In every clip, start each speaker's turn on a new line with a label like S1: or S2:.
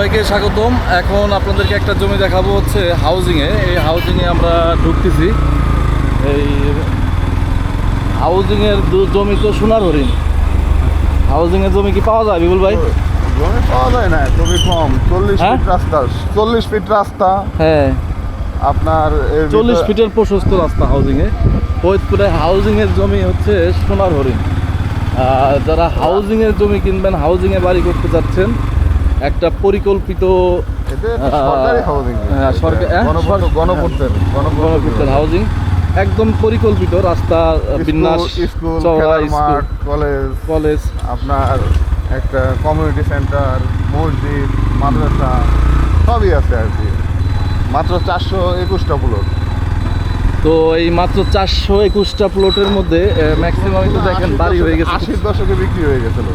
S1: সবাইকে স্বাগতম। এখন আপনাদেরকে একটা জমি দেখাবো হচ্ছে হাউজিংয়ে এই হাউজিংয়ে আমরা ঢুকতেছি। এই হাউজিংয়ের জমি তো সোনার হরিণ। হাউজিংয়ের জমি কি পাওয়া যায় বিপুল ভাই?
S2: জমি পাওয়া যায় না খুবই কম। চল্লিশ
S1: হ্যাঁ?
S2: ফিট রাস্তা চল্লিশ ফিট রাস্তা।
S1: হ্যাঁ।
S2: আপনার এর
S1: চল্লিশ ফিটের প্রশস্ত রাস্তা হাউজিংয়ে ফরিদপুরে হাউজিংয়ের জমি হচ্ছে সোনার হরিণ। আর যারা হাউজিংয়ের জমি কিনবেন হাউজিংয়ে বাড়ি করতে যাচ্ছেন একটা পরিকল্পিত
S2: হাউজিং
S1: হ্যাঁ, হ্যাঁ,
S2: গণপূর্তের
S1: হাউজিং একদম পরিকল্পিত রাস্তা বিন্যাস
S2: কলেজ
S1: কলেজ।
S2: আপনার একটা কমিউনিটি সেন্টার মসজিদ মাদ্রাসা সবই আছে আর কি। মাত্র চারশো একুশটা প্লট
S1: তো এই মাত্র চারশো একুশটা প্লটের মধ্যে ম্যাক্সিমাম তো দেখেন বাড়ি হয়ে গেছে।
S2: আশির দশকে বিক্রি হয়ে গেছিল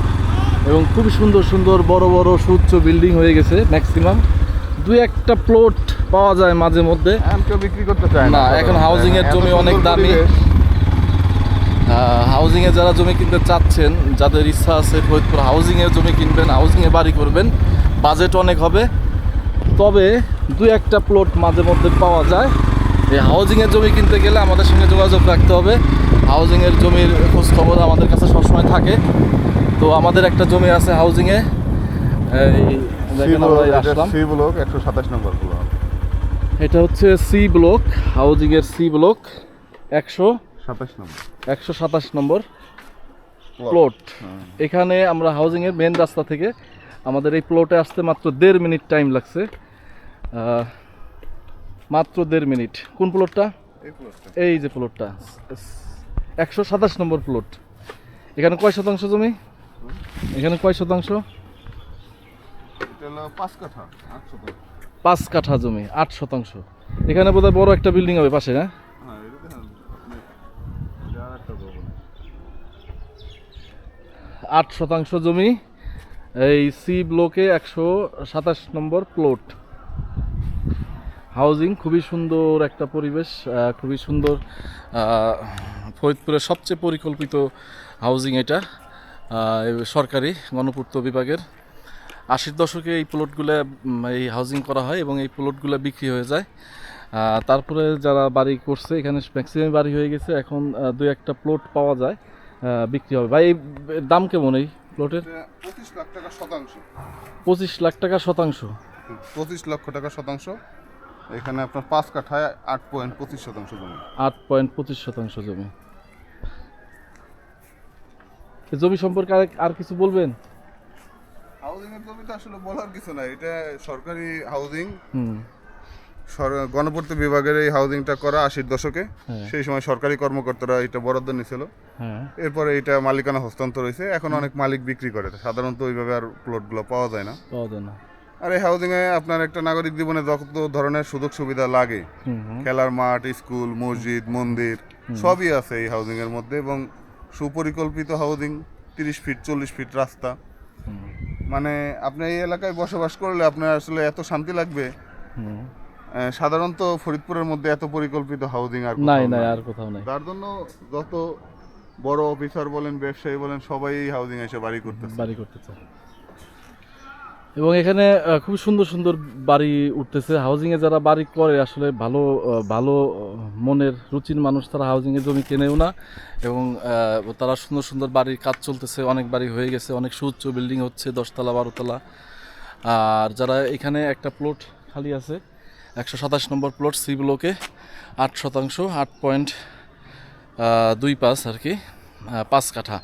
S1: এবং খুবই সুন্দর সুন্দর বড় বড় সুউচ্চ বিল্ডিং হয়ে গেছে ম্যাক্সিমাম। দুই একটা প্লট পাওয়া যায় মাঝে মধ্যে।
S2: কেউ বিক্রি করতে চায়
S1: না, এখন housing এর জমি অনেক দামি।
S2: পরিবেশ।
S1: হাউজিংয়ে যারা জমি কিনতে চাচ্ছেন যাদের ইচ্ছা আছে ফরিদপুর হাউজিংয়ে জমি কিনবেন হাউজিংয়ে বাড়ি করবেন বাজেট অনেক হবে। তবে দুই একটা প্লট মাঝে মধ্যে পাওয়া যায়। এই হাউজিংয়ের জমি কিনতে গেলে আমাদের সঙ্গে যোগাযোগ রাখতে হবে। হাউজিংয়ের জমির খোঁজ খবর আমাদের কাছে সবসময় থাকে। তো আমাদের একটা জমি আছে হাউজিংয়ে
S2: সি ব্লক, একশো সাতাশ নম্বর ব্লক
S1: এটা হচ্ছে সি ব্লক হাউজিংয়ের সি ব্লক একশো
S2: সাতাশ নম্বর।
S1: একশো সাতাশ নম্বর প্লট এখানে আমরা হাউজিংয়ের মেন রাস্তা থেকে আমাদের এই প্লটে আসতে মাত্র দেড় মিনিট টাইম লাগছে। মাত্র দেড় মিনিট। কোন প্লটটা
S2: এই
S1: যে প্লটটা একশো সাতাশ নম্বর প্লট এখানে কয় শতাংশ জমি? এখানে কয় শতাংশ?
S2: পাঁচ কাঠা
S1: জমি আট শতাংশ। এখানে বোধহয় বড় একটা বিল্ডিং হবে পাশে হ্যাঁ?
S2: হ্যাঁ ভবন
S1: আট শতাংশ জমি এই সি ব্লকে একশো সাতাশ নম্বর প্লট হাউজিং খুবই সুন্দর একটা পরিবেশ খুবই সুন্দর ফরিদপুরের সবচেয়ে পরিকল্পিত হাউজিং এটা। সরকারি গণপূর্ত বিভাগের আশির দশকে এই প্লটগুলো এই হাউজিং করা হয় এবং এই প্লটগুলো বিক্রি হয়ে যায়। তারপরে যারা বাড়ি করছে এখানে ম্যাক্সিমাম বাড়ি হয়ে গেছে এখন দু একটা প্লট পাওয়া যায় বিক্রি হবে। ভাই এই দাম কেমন এই প্লটের
S2: পঁচিশ লাখ টাকা শতাংশ।
S1: পঁচিশ লাখ টাকা শতাংশ।
S2: পঁচিশ লক্ষ টাকা শতাংশ। এখানে আপনার পাঁচ কাঠায় আট পয়েন্ট পঁচিশ শতাংশ জমি।
S1: আট পয়েন্ট পঁচিশ শতাংশ জমি। জমি সম্পর্কে আর কিছু বলবেন?
S2: হাউজিং এর জমি তো আসলে বলার কিছু নাই। এটা সরকারি হাউজিং
S1: হুম।
S2: গণপূর্ত বিভাগের এই হাউজিংটা করা আশির দশকে।
S1: হ্যাঁ।
S2: সেই সময় সরকারি কর্মকর্তারা এটা বরাদ্দ নিছিল।
S1: হ্যাঁ।
S2: এরপরে এটা মালিকানা হস্তান্তর হয়েছে। এখন অনেক মালিক বিক্রি করে। সাধারণত ওইভাবে আর প্লটগুলো পাওয়া যায় না।
S1: পাওয়া যায় না।
S2: আর এই হাউজিংয়ে আপনার একটা নাগরিক জীবনে যত ধরনের সুযোগ সুবিধা লাগে খেলার মাঠ স্কুল মসজিদ মন্দির সবই আছে এই হাউজিং এর মধ্যে এবং সুপরিকল্পিত হাউজিং তিরিশ ফিট চল্লিশ ফিট রাস্তা। মানে আপনি এই এলাকায় বসবাস করলে আপনার আসলে এত শান্তি লাগবে। সাধারণত ফরিদপুরের মধ্যে এত পরিকল্পিত হাউজিং আর
S1: নাই নাই। আর কোথাও নাই।
S2: তার জন্য যত বড় অফিসার বলেন ব্যবসায়ী বলেন সবাই এই হাউজিং এসে বাড়ি করতে
S1: বাড়ি করতে চায় এবং এখানে খুব সুন্দর সুন্দর বাড়ি উঠতেছে। হাউজিংয়ে যারা বাড়ি করে, আসলে ভালো ভালো মনের, রুচির মানুষ, তারা হাউজিংয়ে জমি কেনেও না। এবং তারা সুন্দর সুন্দর বাড়ির কাজ চলতেছে। অনেক বাড়ি হয়ে গেছে, অনেক সুউচ্চ বিল্ডিং হচ্ছে, দশতলা, বারোতলা। আর যারা এখানে একটা প্লট খালি আছে, একশো সাতাশ নম্বর প্লট সি ব্লকে আট শতাংশ, আট পয়েন্ট দুই পাঁচ আর কি পাঁচ কাঠা।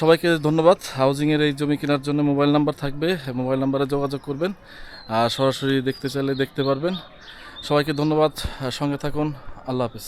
S1: সবাইকে ধন্যবাদ। হাউজিংয়ের এই জমি কেনার জন্য মোবাইল নাম্বার থাকবে, মোবাইল নাম্বারে যোগাযোগ করবেন, আর সরাসরি দেখতে চাইলে দেখতে পারবেন। সবাইকে ধন্যবাদ সঙ্গে থাকুন। আল্লাহ হাফিজ।